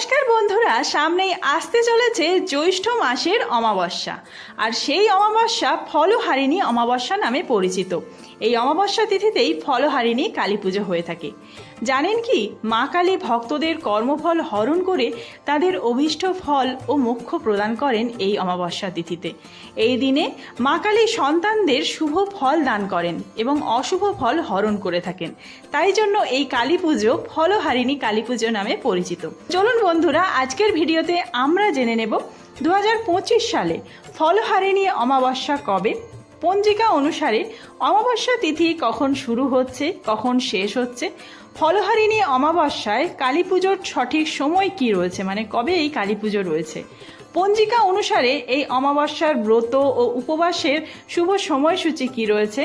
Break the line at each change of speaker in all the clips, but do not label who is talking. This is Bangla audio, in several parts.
acho que বন্ধুরা, সামনেই আসতে চলেছে জ্যৈষ্ঠ মাসের অমাবস্যা। আর সেই অমাবস্যা ফলহারিণী অমাবস্যা নামে পরিচিত। এই অমাবস্যা তিথিতেই ফলহারিণী কালী পুজো হয়ে থাকে। জানেন কি, মা কালী ভক্তদের কর্মফল হরণ করে তাদের অভীষ্ট ফল ও মোক্ষ প্রদান করেন এই অমাবস্যা তিথিতে। এই দিনে মা কালী সন্তানদের শুভ ফল দান করেন এবং অশুভ ফল হরণ করে থাকেন। তাই জন্য এই কালী পুজো ফলহারিণী কালী পুজো নামে পরিচিত। চলুন বন্ধুরা আজকের ভিডিওতে আমরা জেনে নেব দু হাজার পঁচিশ সালে ফলহারিণী অমাবস্যা কবে, পঞ্জিকা অনুসারে অমাবস্যা তিথি কখন শুরু হচ্ছে, কখন শেষ হচ্ছে ফলহারিণী অমাবস্যায় কালী পুজোর সঠিক সময় কি রয়েছে মানে কবে এই কালী পুজো রয়েছে, পঞ্জিকা অনুসারে এই অমাবস্যার ব্রত ও উপবাসের শুভ সময়সূচি কি রয়েছে,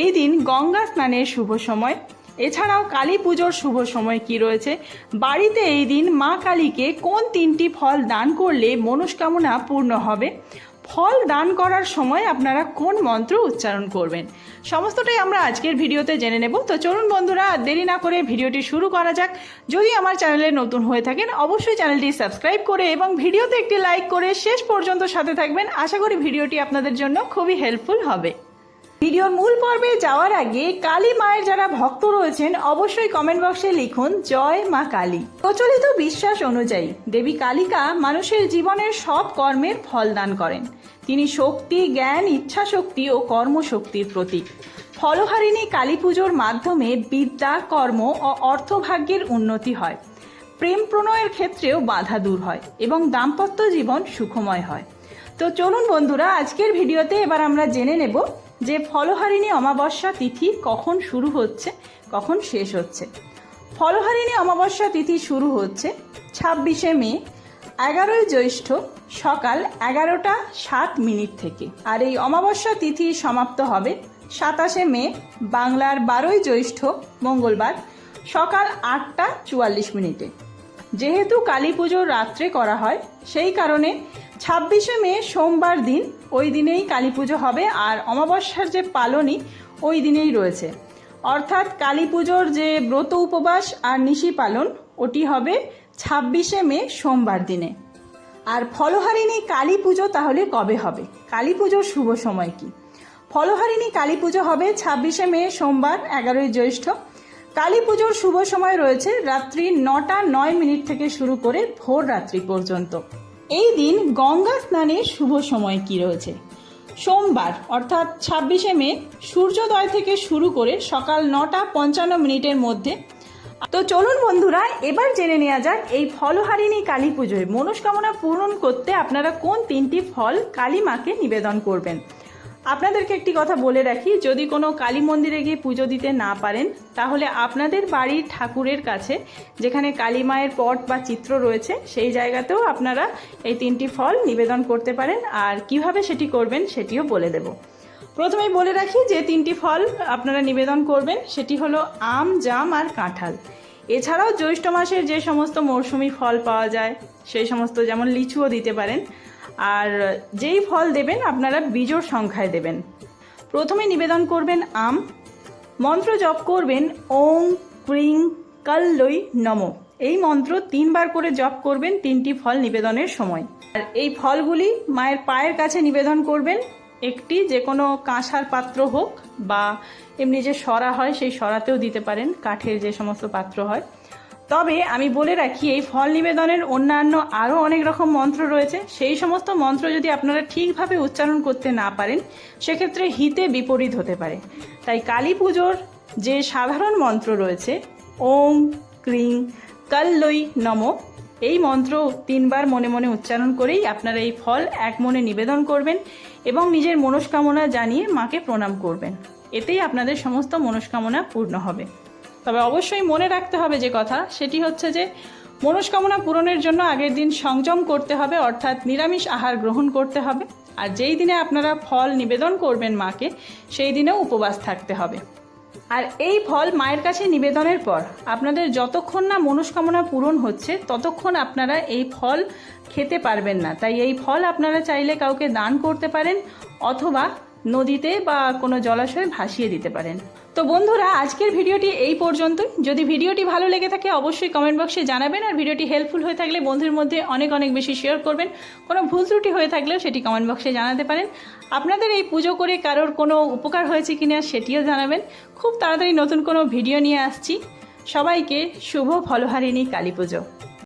এই দিন গঙ্গা স্নানের শুভ সময় এছাড়াও কালী পুজোর শুভ সময় কি রয়েছে? বাড়িতে এই দিন মা কালীকে কোন তিনটি ফল দান করলে মনস্কামনা পূর্ণ হবে? ফল দান করার সময় আপনারা কোন মন্ত্র উচ্চারণ করবেন? সমস্তটাই আমরা আজকের ভিডিওতে জেনে নেব। তো চলুন বন্ধুরা, দেরি না করে ভিডিওটি শুরু করা যাক। যদি আমার চ্যানেলে নতুন হয়ে থাকেন, অবশ্যই চ্যানেলটি সাবস্ক্রাইব করে এবং ভিডিওতে একটি লাইক করে শেষ পর্যন্ত সাথে থাকবেন। আশা করি ভিডিওটি আপনাদের জন্য খুবই হেল্পফুল হবে। ভিডিওর মূল পর্বে যাওয়ার আগে কালী মায়ের যারা ভক্ত রয়েছেন, অবশ্যই কমেন্ট বক্সে লিখুন, জয় মা কালী। প্রচলিত বিশ্বাস অনুযায়ী দেবী কালিকা মানুষের জীবনের সব কর্মের ফল দান করেন। তিনি শক্তি, জ্ঞান ইচ্ছা শক্তি ও কর্মশক্তির প্রতীক। ফলহারিণী কালী পুজোর মাধ্যমে বিদ্যা, কর্ম ও অর্থভাগ্যের উন্নতি হয়। প্রেম প্রণয়ের ক্ষেত্রেও বাধা দূর হয় এবং দাম্পত্য জীবন সুখময় হয়। তো চলুন বন্ধুরা, আজকের ভিডিওতে এবার আমরা জেনে নেব যে ফলহারিণী অমাবস্যা তিথি কখন শুরু হচ্ছে, কখন শেষ হচ্ছে? ফলহারিণী অমাবস্যা তিথি শুরু হচ্ছে ছাব্বিশে মে, এগারোই জ্যৈষ্ঠ, সকাল এগারোটা সাত মিনিট থেকে। আর এই অমাবস্যা তিথি সমাপ্ত হবে সাতাশে মে, বাংলার বারোই জ্যৈষ্ঠ, মঙ্গলবার, সকাল আটটা চুয়াল্লিশ মিনিটে। যেহেতু কালী পুজোর রাত্রে করা হয়, সেই কারণে ছাব্বিশে মে, সোমবার দিন, ওই দিনেই কালী পুজো হবে আর অমাবস্যার যে পালনই ওই দিনেই রয়েছে। অর্থাৎ কালী পুজোর যে ব্রত উপবাস আর নিশি পালন, ওটি হবে ছাব্বিশে মে, সোমবার দিনে। আর ফলহারিণী কালী পুজো তাহলে কবে হবে? কালী পুজোর শুভ সময় কি? ফলহারিণী কালী পুজো হবে ছাব্বিশে মে, সোমবার, এগারোই জ্যৈষ্ঠ। কালী পুজোর শুভ সময় রয়েছে রাত্রি নটা নয় মিনিট থেকে শুরু করে ভোর রাত্রি পর্যন্ত। এই দিন গঙ্গা স্নানের শুভ সময় কি রয়েছে? সোমবার, অর্থাৎ ছাব্বিশে মে, সূর্যোদয় থেকে শুরু করে সকাল নটা পঞ্চান্ন মিনিটের মধ্যে। তো চলুন বন্ধুরা, এবার জেনে নেওয়া যাক এই ফলহারিণী কালী পুজোয় মনস্কামনা পূরণ করতে আপনারা কোন তিনটি ফল কালী মাকে নিবেদন করবেন। আপনাদেরকে একটি কথা বলে রাখি, যদি কোনো কালী মন্দিরে গিয়ে পুজো দিতে না পারেন, তাহলে আপনাদের বাড়ির ঠাকুরের কাছে, যেখানে কালী মায়ের পট বা চিত্র রয়েছে, সেই জায়গাতেও আপনারা এই তিনটি ফল নিবেদন করতে পারেন, আর কীভাবে সেটি করবেন সেটিও বলে দেব। প্রথমেই বলে রাখি যে তিনটি ফল আপনারা নিবেদন করবেন, সেটি হলো আম, জাম আর কাঁঠাল। এছাড়াও জ্যৈষ্ঠ মাসের যে সমস্ত মৌসুমি ফল পাওয়া যায়, সেই সমস্ত যেমন লিচুও দিতে পারেন আর যেই ফল দেবেন আপনারা বিজোড় সংখ্যায় দেবেন। প্রথমে নিবেদন করবেন আম, মন্ত্র জপ করবেন ওং ক্রিং কাল্লই নম। এই মন্ত্র তিনবার করে জপ করবেন তিনটি ফল নিবেদনের সময়। আর এই ফলগুলি মায়ের পায়ের কাছে নিবেদন করবেন। একটি যে কোনো কাঁসার পাত্র হোক বা এমনি যে সরা হয় সেই সরাতেও দিতে পারেন, কাঠের যে সমস্ত পাত্র হয়। তবে আমি বলে রাখি, এই ফল নিবেদনের অন্যান্য আরও অনেক রকম মন্ত্র রয়েছে। সেই সমস্ত মন্ত্র যদি আপনারা ঠিকভাবে উচ্চারণ করতে না পারেন, সেক্ষেত্রে হিতে বিপরীত হতে পারে। তাই কালী পুজোর যে সাধারণ মন্ত্র রয়েছে ওং ক্রিং কাল্লই নম, এই মন্ত্র তিনবার মনে মনে উচ্চারণ করেই আপনারা এই ফল এক মনে নিবেদন করবেন এবং নিজের মনস্কামনা জানিয়ে মাকে প্রণাম করবেন। এতেই আপনাদের সমস্ত মনস্কামনা পূর্ণ হবে। তবে অবশ্যই মনে রাখতে হবে যে কথা, সেটি হচ্ছে যে মনস্কামনা পূরণের জন্য আগের দিন সংযম করতে হবে, অর্থাৎ নিরামিষ আহার গ্রহণ করতে হবে। আর যেই দিনে আপনারা ফল নিবেদন করবেন মাকে, সেই দিনেও উপবাস থাকতে হবে। আর এই ফল মায়ের কাছে নিবেদনের পর আপনাদের যতক্ষণ না মনস্কামনা পূরণ হচ্ছে, ততক্ষণ আপনারা এই ফল খেতে পারবেন না। তাই এই ফল আপনারা চাইলে কাউকে দান করতে পারেন, অথবা নদীতে বা কোনো জলাশয়ে ভাসিয়ে দিতে পারেন। তো বন্ধুরা, আজকের ভিডিওটি এই পর্যন্তই। যদি ভিডিওটি ভালো লেগে থাকে, অবশ্যই কমেন্ট বক্সে জানাবেন আর ভিডিওটি হেল্পফুল হয়ে থাকলে বন্ধুর মধ্যে অনেক অনেক বেশি শেয়ার করবেন। কোনো ভুল ত্রুটি হয়ে থাকলেও সেটি কমেন্ট বক্সে জানাতে পারেন। আপনাদের এই পুজো করে কারোর কোনো উপকার হয়েছে কিনা সেটিও জানাবেন। খুব তাড়াতাড়ি নতুন কোনো ভিডিও নিয়ে আসছি। সবাইকে শুভ ফলহারিণী কালী পুজো।